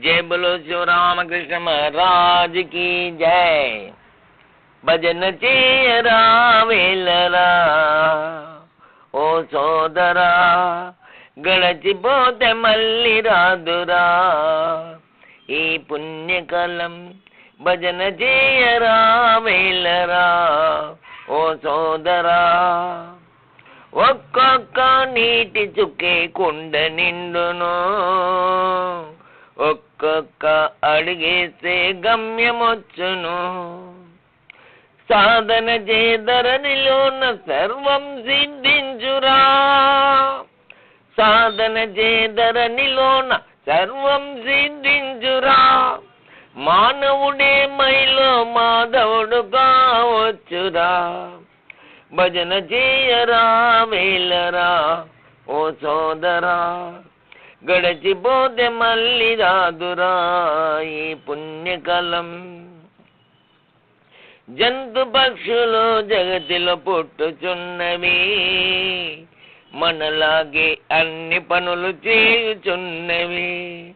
జై బలో శివరామకృష్ణ మహారాజ్కి జై. భజన చేయరా వేలరా? ఓ సోదరా గడచిపోతే మళ్ళీ రాదురా. ఈ పుణ్యకాలం భజన చేయరా వేలరా? ఓ సోదరా ఒక్కొక్క నీటి చుక్కే కుండ నిండును. ఒక్కొక్క అడిగేసే గమ్యమొచ్చును. సాధన చేదరనిలోన సర్వం సిద్ధించురా. సాధన చేదరనిలోన సర్వం సిద్ధించురా. మానవుడే మైలో మాధవుడు కావచ్చురా. భజన చేయరా వేలరా ఓ సోదరా. గడచిపోతే మళ్ళీ రాదురా ఈ పుణ్యకాలం. జంతు పక్షులు జగతిలో పుట్టుచున్నవి. మనలాగే అన్ని పనులు చేయుచున్నవి.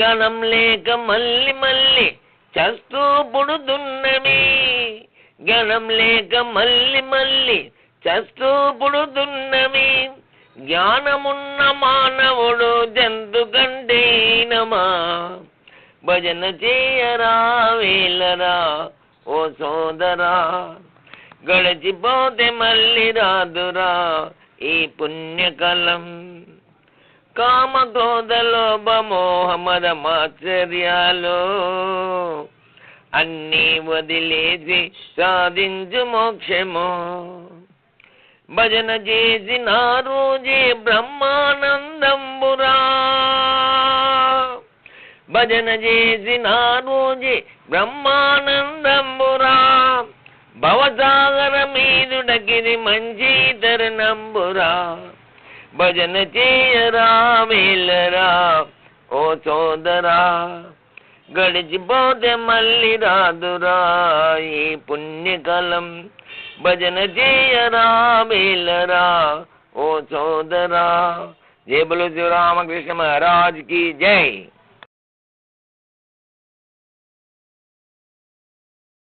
గణం లేక మళ్ళీ మళ్ళీ చస్తూ పుడుతున్నవి. గణం లేక మళ్ళీ మళ్ళీ చస్తూ పుడుతున్నవి. జ్ఞానమున్న మానవుడు జంతు కంటేనమా భజన చేయరా వేలరా? ఓ సోదరా గడిచిపోతే మళ్ళీ రాదురా ఈ పుణ్యకాలం. కామ క్రోధ లోభ మాత్సర్యాలు అన్నీ వదిలేసి సాధించు మోక్షము. భజన చేసిన రోజే బ్రహ్మానందంబురా. భజన చేసిన రోజే బ్రహ్మానందంబురా. భవసాగర మీదుడగిరి మంచి తరుణంబురా. భజన చేయరా మేలరా ఓ సోదరా. గడిచిపోతే మళ్ళీ రాదురా ఈ పుణ్యకాలం भजन चौधरा। जे बोलो राम कृष्ण महाराज की जय।